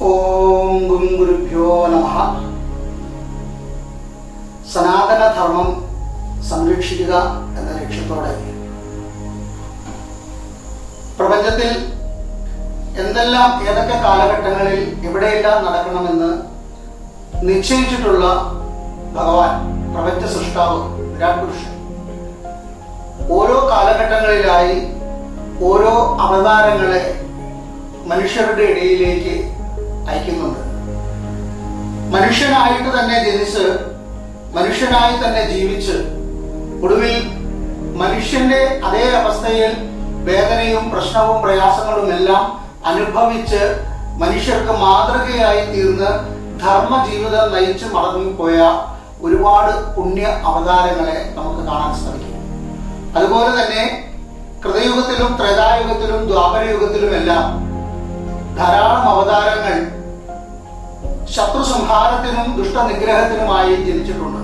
ഓം ഗും ഗുരുഭ്യോ നമ. സനാതനധർമ്മം സംരക്ഷിക്കുക എന്ന ലക്ഷ്യത്തോടെ. പ്രപഞ്ചത്തിൽ എന്തെല്ലാം ഏതൊക്കെ കാലഘട്ടങ്ങളിൽ എവിടെയെല്ലാം നടക്കണമെന്ന് നിശ്ചയിച്ചിട്ടുള്ള ഭഗവാൻ പ്രപഞ്ച സൃഷ്ടാവ് വിരാട് പുരുഷൻ ഓരോ കാലഘട്ടങ്ങളിലായി ഓരോ അവതാരങ്ങളെ മനുഷ്യരുടെ ഇടയിലേക്ക് അയക്കുന്നുണ്ട്. മനുഷ്യനായിട്ട് തന്നെ ജനിച്ച് മനുഷ്യനായി തന്നെ ജീവിച്ച് ഒടുവിൽ മനുഷ്യന്റെ അതേ അവസ്ഥയിൽ വേദനയും പ്രശ്നവും പ്രയാസങ്ങളും എല്ലാം അനുഭവിച്ച് മനുഷ്യർക്ക് മാതൃകയായി തീർന്ന് ധർമ്മ ജീവിതം നയിച്ച് മടങ്ങിപ്പോയ ഒരുപാട് പുണ്യ അവതാരങ്ങളെ നമുക്ക് കാണാൻ സാധിക്കും. അതുപോലെ തന്നെ കൃതയുഗത്തിലും ത്രേതായുഗത്തിലും ദ്വാപരയുഗത്തിലും എല്ലാം ധാരാളം അവതാരങ്ങൾ ശത്രു സംഹാരത്തിനും ദുഷ്ടനിഗ്രഹത്തിനുമായി ജനിച്ചിട്ടുണ്ട്.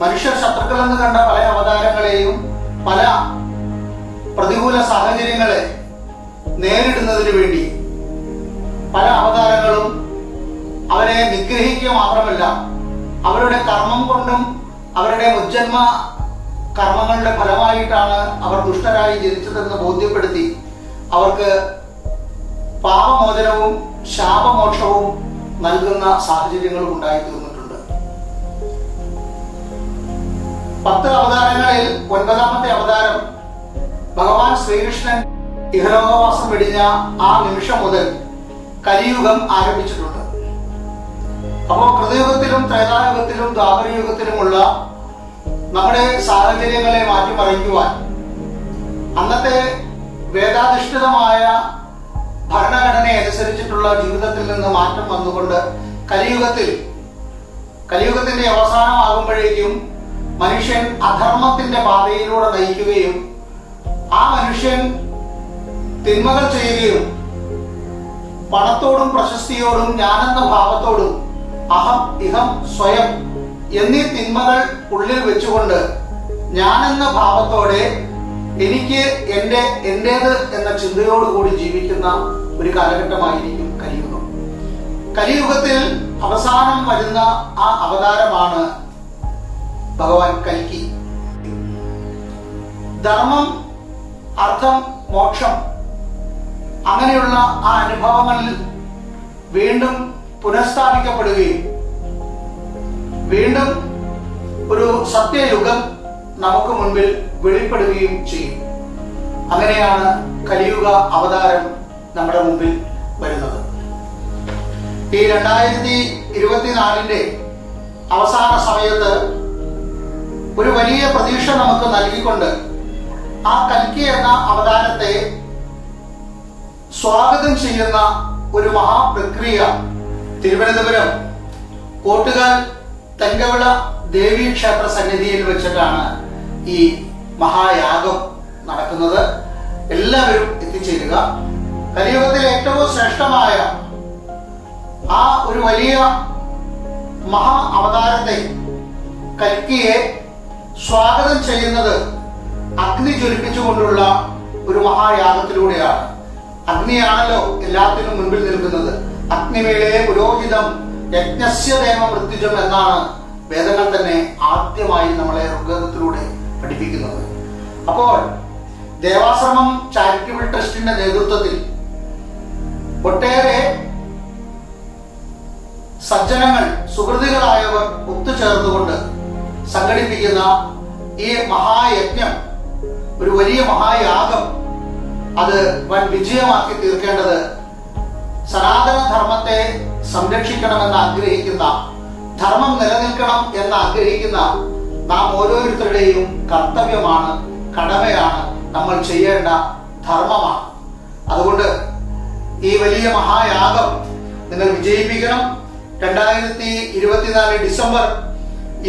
മനുഷ്യർ ശത്രുക്കളെന്ന് കണ്ട പല അവതാരങ്ങളെയും പല പ്രതികൂല സാഹചര്യങ്ങളെ നേരിടുന്നതിന് വേണ്ടി പല അവതാരങ്ങളും അവരെ നിഗ്രഹിക്കുക മാത്രമല്ല അവരുടെ കർമ്മം കൊണ്ടും അവരുടെ മുജ്ജന്മ കർമ്മങ്ങളുടെ ഫലമായിട്ടാണ് അവർ ദുഷ്ടരായി ജനിച്ചതെന്ന് ബോധ്യപ്പെടുത്തി അവർക്ക് പാപമോചനവും ശാപമോക്ഷവും നൽകുന്ന സാഹചര്യങ്ങളും ഉണ്ടായി തീർന്നിട്ടുണ്ട്. പത്ത് അവതാരങ്ങളിൽ ഒൻപതാമത്തെ അവതാരം ഭഗവാൻ ശ്രീകൃഷ്ണൻ ഇഹലോകവാസം വെടിഞ്ഞ ആ നിമിഷം മുതൽ കലിയുഗം ആരംഭിച്ചിട്ടുണ്ട്. അപ്പോൾ കൃതയുഗത്തിലും ത്രേതായുഗത്തിലും ദ്വാപരയുഗത്തിലുമുള്ള നമ്മുടെ സാഹചര്യങ്ങളെ മാറ്റിമറിക്കുവാൻ അന്നത്തെ വേദാധിഷ്ഠിതമായ ഭരണഘടന അനുസരിച്ചിട്ടുള്ള ജീവിതത്തിൽ നിന്ന് മാറ്റം വന്നുകൊണ്ട് കലിയുഗത്തിൽ കലിയുഗത്തിന്റെ അവസാനമാകുമ്പോഴേക്കും മനുഷ്യൻ അധർമ്മത്തിന്റെ പാതയിലൂടെ നയിക്കുകയും ആ മനുഷ്യൻ തിന്മകൾ ചെയ്യുകയും പണത്തോടും പ്രശസ്തിയോടും ഞാനെന്ന ഭാവത്തോടും അഹം ഇഹം സ്വയം എന്നീ തിന്മകൾ ഉള്ളിൽ വെച്ചുകൊണ്ട് ഞാനെന്ന ഭാവത്തോടെ എനിക്ക് എന്റെ എന്റേത് എന്ന ചിന്തയോടുകൂടി ജീവിക്കുന്ന ഒരു കാലഘട്ടമായിരിക്കും കലിയുഗം. കലിയുഗത്തിൽ അവസാനം വരുന്ന ആ അവതാരമാണ് ഭഗവാൻ കൽക്കി ധർമ്മം അർത്ഥം മോക്ഷം അങ്ങനെയുള്ള ആ അനുഭവങ്ങളിൽ വീണ്ടും പുനഃസ്ഥാപിക്കപ്പെടുകയും വീണ്ടും ഒരു സത്യയുഗം നമുക്ക് മുൻപിൽ വെളിപ്പെടുകയും ചെയ്യും. അങ്ങനെയാണ് കലിയുഗ അവതാരം നമ്മുടെ മുമ്പിൽ വരുന്നത്. ഈ രണ്ടായിരത്തി ഇരുപത്തിനാലിന്റെ അവസാന സമയത്ത് ഒരു വലിയ പ്രതീക്ഷ നമുക്ക് നൽകിക്കൊണ്ട് ആ കൽക്കി എന്ന അവതാരത്തെ സ്വാഗതം ചെയ്യുന്ന ഒരു മഹാപ്രക്രിയ തിരുവനന്തപുരം കോട്ടുകാൽ തെങ്കവിള ദേവീ ക്ഷേത്ര സന്നിധിയിൽ വെച്ചിട്ടാണ് ഈ മഹായാഗം നടക്കുന്നത്. എല്ലാവരും എത്തിച്ചേരുക. കലിയുഗത്തിലെ ഏറ്റവും ശ്രേഷ്ഠമായ ആ ഒരു വലിയ മഹാ അവതാരത്തെ കൽക്കിയെ സ്വാഗതം ചെയ്യുന്നത് അഗ്നി ജ്വലിപ്പിച്ചുകൊണ്ടുള്ള ഒരു മഹായാഗത്തിലൂടെയാണ്. അഗ്നിയാണല്ലോ എല്ലാത്തിനും മുൻപിൽ നിൽക്കുന്നത്. അഗ്നിവേളയെ പുരോഹിതം യജ്ഞസ്യ മൃത്യുജം എന്നാണ് വേദങ്ങൾ തന്നെ ആദ്യമായി നമ്മളെ ഋഗ്വേദത്തിലൂടെ പഠിപ്പിക്കുന്നത്. അപ്പോൾ ദേവാശ്രമം ചാരിറ്റബിൾ ട്രസ്റ്റിന്റെ നേതൃത്വത്തിൽ ഒട്ടേറെ സജ്ജനങ്ങൾ സുഹൃതികളായവർ ഒത്തുചേർന്നുകൊണ്ട് സംഘടിപ്പിക്കുന്ന ഈ മഹായജ്ഞം ഒരു വലിയ മഹായാഗം അത് വൻ വിജയമാക്കി തീർക്കേണ്ടത് സനാതന ധർമ്മത്തെ സംരക്ഷിക്കണമെന്ന് ആഗ്രഹിക്കുന്ന ധർമ്മം നിലനിൽക്കണം എന്ന് ആഗ്രഹിക്കുന്ന നാം ഓരോരുത്തരുടെയും കർത്തവ്യമാണ് കടമയാണ് നമ്മൾ ചെയ്യേണ്ട ധർമ്മമാണ്. അതുകൊണ്ട് ഈ വലിയ മഹായാഗം നിങ്ങൾ വിജയിപ്പിക്കണം. രണ്ടായിരത്തി ഇരുപത്തിനാല് ഡിസംബർ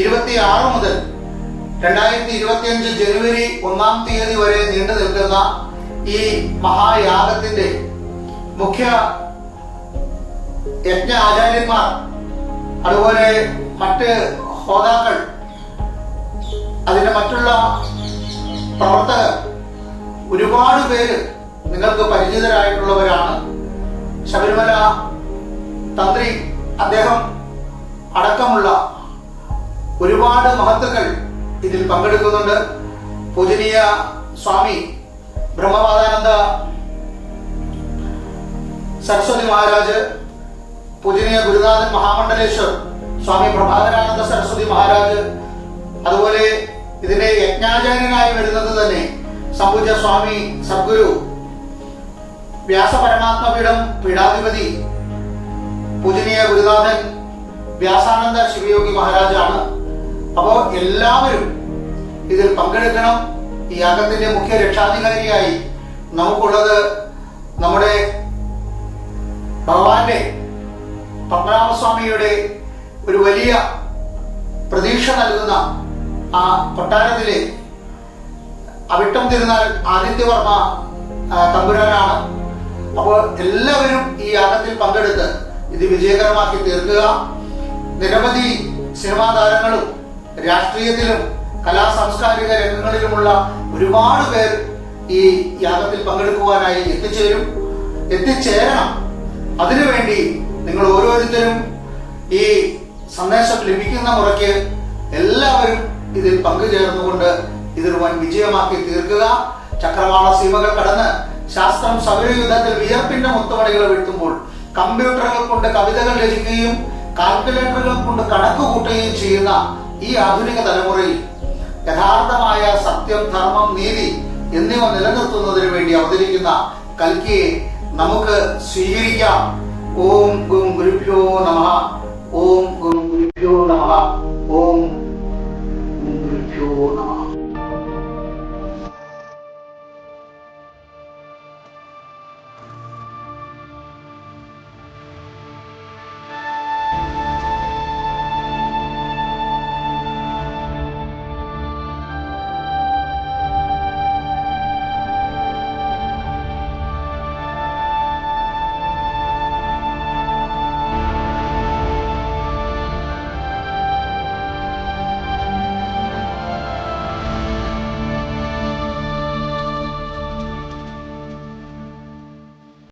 ഇരുപത്തി ആറ് മുതൽ രണ്ടായിരത്തി ഇരുപത്തിയഞ്ച് ജനുവരി ഒന്നാം തീയതി വരെ നീണ്ടു നിൽക്കുന്ന ഈ മഹായാഗത്തിന്റെ മുഖ്യ യജ്ഞ ആചാര്യന്മാർ അതുപോലെ മറ്റ് ഹോതാക്കൾ അതിന്റെ മറ്റുള്ള പ്രവർത്തകർ ഒരുപാട് പേര് നിങ്ങൾക്ക് പരിചിതരായിട്ടുള്ളവരാണ്. ശബരിമല തന്ത്രി അദ്ദേഹം അടക്കമുള്ള ഒരുപാട് മഹത്തുക്കൾ ഇതിൽ പങ്കെടുക്കുന്നുണ്ട്. പൂജനീയ സ്വാമി ബ്രഹ്മപാദാനന്ദ സരസ്വതി മഹാരാജ് പൂജനീയ ഗുരുനാഥൻ മഹാമണ്ഡലേശ്വർ സ്വാമി പ്രഭാകരാനന്ദ സരസ്വതി മഹാരാജ് അതുപോലെ ഇതിന്റെ യജ്ഞാചാര്യനായി വരുന്നത് തന്നെ സംപൂജ സ്വാമി സദ്ഗുരു വ്യാസപരമാത്മപീഠം പീഠാധിപതി പൂജനീയ ഗുരുനാഥൻ വ്യാസാനന്ദ ശിവയോഗി മഹാരാജാണ്. അപ്പോൾ എല്ലാവരും ഇതിൽ പങ്കെടുക്കണം. ഈ യാഗത്തിന്റെ മുഖ്യ രക്ഷാധികാരിയായി നമുക്കുള്ളത് നമ്മുടെ ഭഗവാന്റെ പത്മനാഭസ്വാമിയുടെ ഒരു വലിയ പ്രതീക്ഷ നൽകുന്ന ആ കൊട്ടാരത്തിലെ അവിട്ടം തിരുനാൾ ആദിത്യവർമ്മ തമ്പുരാനാണ്. അപ്പോൾ എല്ലാവരും ഈ യാഗത്തിൽ പങ്കെടുത്ത് ഇത് വിജയകരമാക്കി തീർക്കുക. നിരവധി സിനിമാ താരങ്ങളും രാഷ്ട്രീയത്തിലും കലാ സാംസ്കാരിക രംഗങ്ങളിലുമുള്ള ഒരുപാട് പേർ ഈ യാഗത്തിൽ പങ്കെടുക്കുവാനായി എത്തിച്ചേരും. എത്തിച്ചേരണം. അതിനുവേണ്ടി നിങ്ങൾ ഓരോരുത്തരും ഈ സന്ദേശം ലഭിക്കുന്ന മുറയ്ക്ക് എല്ലാവരും ഇതിൽ പങ്കുചേർന്നുകൊണ്ട് ഇതൊരു വൻ വിജയമാക്കി തീർക്കുക. ചക്രവാള സീമകൾ കടന്ന് ശാസ്ത്രം സൗരയുദ്ധത്തിൽ വിയർപ്പിന്റെ മുത്തുമണികൾ വീഴ്ത്തുമ്പോൾ കമ്പ്യൂട്ടറുകൾ കൊണ്ട് കവിതകൾ രചിക്കുകയും കാൽക്കുലേറ്ററുകൾ കൊണ്ട് കണക്ക് കൂട്ടുകയും ചെയ്യുന്ന ഈ ആധുനിക തലമുറയിൽ യഥാർത്ഥമായ സത്യം ധർമ്മം നീതി എന്നിവ നിലനിർത്തുന്നതിന് വേണ്ടി അവതരിക്കുന്ന കൽക്കിയെ നമുക്ക് സ്വീകരിക്കാം. ഓം ഗും ഗുരുഭ്യോ